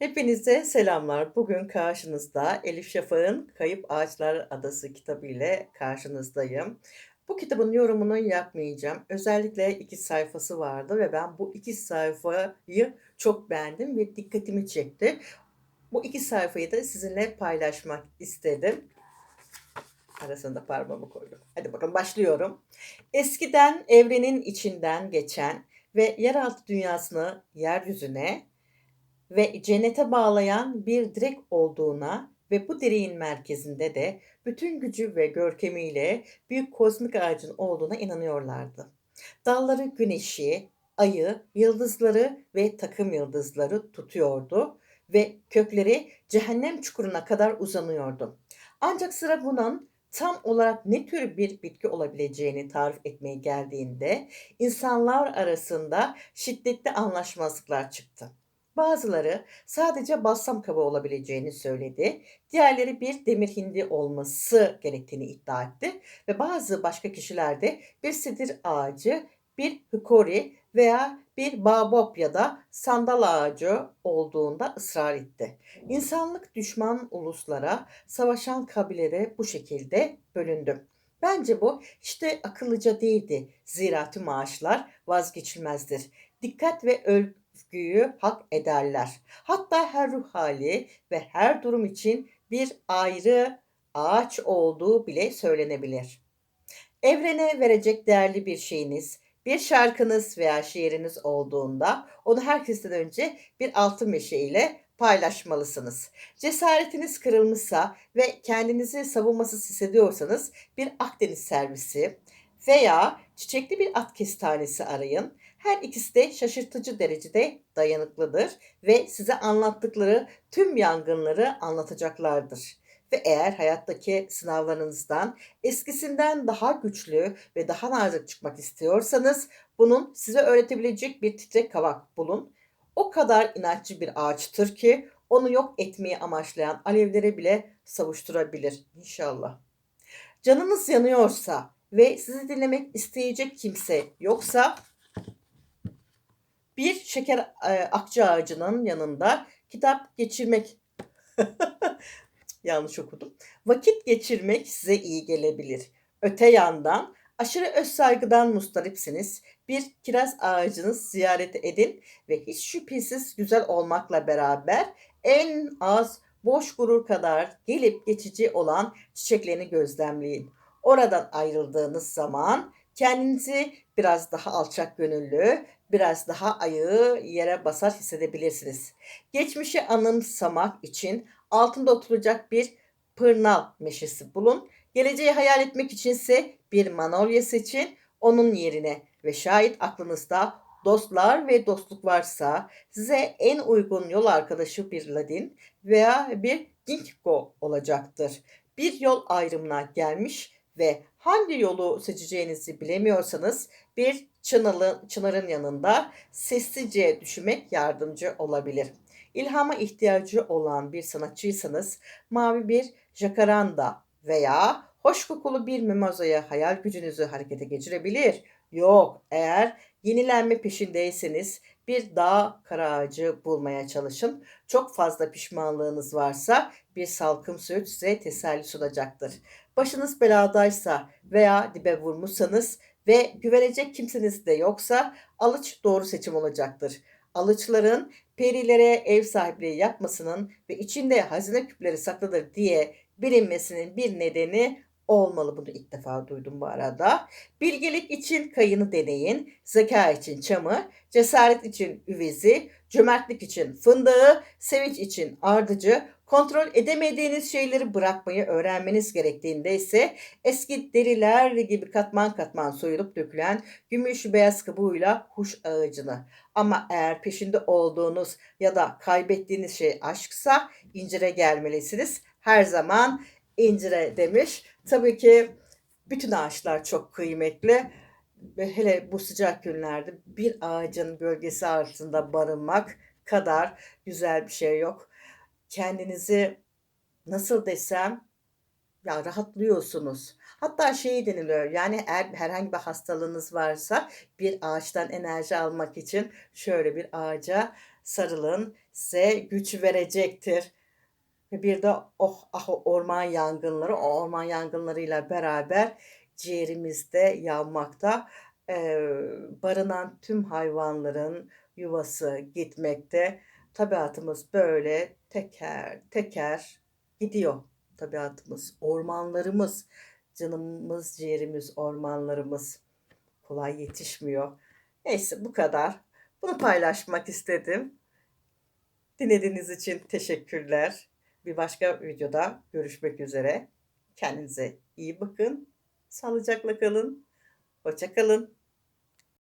Hepinize selamlar. Bugün karşınızda Elif Şafak'ın Kayıp Ağaçlar Adası kitabı ile karşınızdayım. Bu kitabın yorumunu yapmayacağım. Özellikle iki sayfası vardı ve ben bu iki sayfayı çok beğendim ve dikkatimi çekti. Bu iki sayfayı da sizinle paylaşmak istedim. Arasında parmağımı koydum. Hadi bakalım başlıyorum. Eskiden evrenin içinden geçen ve yeraltı dünyasını yeryüzüne ve cennete bağlayan bir direk olduğuna ve bu direğin merkezinde de bütün gücü ve görkemiyle büyük kozmik ağacın olduğuna inanıyorlardı. Dalları güneşi, ayı, yıldızları ve takım yıldızları tutuyordu ve kökleri cehennem çukuruna kadar uzanıyordu. Ancak sıra bunun tam olarak ne tür bir bitki olabileceğini tarif etmeye geldiğinde insanlar arasında şiddetli anlaşmazlıklar çıktı. Bazıları sadece balsam kabağı olabileceğini söyledi. Diğerleri bir demir hindi olması gerektiğini iddia etti. Ve bazı başka kişiler de bir sidir ağacı, bir hikori veya bir babop ya da sandal ağacı olduğunda ısrar etti. İnsanlık düşman uluslara, savaşan kabilelere bu şekilde bölündü. Bence bu işte akıllıca değildi. Zira tüm ağaçlar vazgeçilmezdir. Dikkat ve öl övgüyü hak ederler. Hatta her ruh hali ve her durum için bir ayrı ağaç olduğu bile söylenebilir. Evrene verecek değerli bir şeyiniz, bir şarkınız veya şiiriniz olduğunda onu herkesten önce bir altın meşe ile paylaşmalısınız. Cesaretiniz kırılmışsa ve kendinizi savunmasız hissediyorsanız bir Akdeniz servisi veya çiçekli bir at kestanesi arayın her ikisi de şaşırtıcı derecede dayanıklıdır ve size anlattıkları tüm yangınları anlatacaklardır. Ve eğer hayattaki sınavlarınızdan eskisinden daha güçlü ve daha nazik çıkmak istiyorsanız bunun size öğretebilecek bir titrek kavak bulun. O kadar inatçı bir ağaçtır ki onu yok etmeyi amaçlayan alevleri bile savuşturabilir inşallah. Canınız yanıyorsa ve sizi dinlemek isteyecek kimse yoksa bir şeker e, akça ağacının yanında kitap geçirmek yanlış okudum. Vakit geçirmek size iyi gelebilir. Öte yandan aşırı öz saygıdan mustaripsiniz. Bir kiraz ağacını ziyaret edin ve hiç şüphesiz güzel olmakla beraber en az boş gurur kadar gelip geçici olan çiçeklerini gözlemleyin. Oradan ayrıldığınız zaman kendinizi biraz daha alçak gönüllü, biraz daha ayağı yere basar hissedebilirsiniz. Geçmişi anımsamak için altında oturacak bir pırnal meşesi bulun. Geleceği hayal etmek içinse bir manolya seçin onun yerine ve şayet aklınızda dostlar ve dostluk varsa size en uygun yol arkadaşı bir ladin veya bir ginkgo olacaktır. Bir yol ayrımına gelmiş ve hangi yolu seçeceğinizi bilemiyorsanız bir çınalı, çınarın yanında sessizce düşünmek yardımcı olabilir. İlhama ihtiyacı olan bir sanatçıysanız mavi bir jacaranda veya hoş kokulu bir mimozaya hayal gücünüzü harekete geçirebilir. Yok eğer yenilenme peşindeyseniz bir dağ kara ağacı bulmaya çalışın. Çok fazla pişmanlığınız varsa bir salkım söğüt size teselli sunacaktır. Başınız beladaysa veya dibe vurmuşsanız ve güvenecek kimseniz de yoksa alıç doğru seçim olacaktır. Alıçların perilere ev sahipliği yapmasının ve içinde hazine küpleri saklıdır diye bilinmesinin bir nedeni olmalı. Bunu ilk defa duydum bu arada. Bilgelik için kayını deneyin, zeka için çamı, cesaret için üvezi, cömertlik için fındığı, sevinç için ardıcı, kontrol edemediğiniz şeyleri bırakmayı öğrenmeniz gerektiğinde ise eski deriler gibi katman katman soyulup dökülen gümüş beyaz kabuğuyla huş ağacını. Ama eğer peşinde olduğunuz ya da kaybettiğiniz şey aşksa incire gelmelisiniz. Her zaman incire demiş. Tabii ki bütün ağaçlar çok kıymetli ve hele bu sıcak günlerde bir ağacın gölgesi altında barınmak kadar güzel bir şey yok. Kendinizi nasıl desem ya rahatlıyorsunuz. Hatta şey deniliyor yani eğer herhangi bir hastalığınız varsa bir ağaçtan enerji almak için şöyle bir ağaca sarılın. Size güç verecektir. Ve bir de oh ah orman yangınları, o orman yangınlarıyla beraber ciğerimizde yanmakta. Eee, barınan tüm hayvanların yuvası gitmekte. Tabiatımız böyle teker teker gidiyor tabiatımız. Ormanlarımız, canımız ciğerimiz ormanlarımız kolay yetişmiyor. Neyse bu kadar. Bunu paylaşmak istedim. Dinlediğiniz için teşekkürler. Bir başka videoda görüşmek üzere. Kendinize iyi bakın. Sağlıcakla kalın. Hoşça kalın.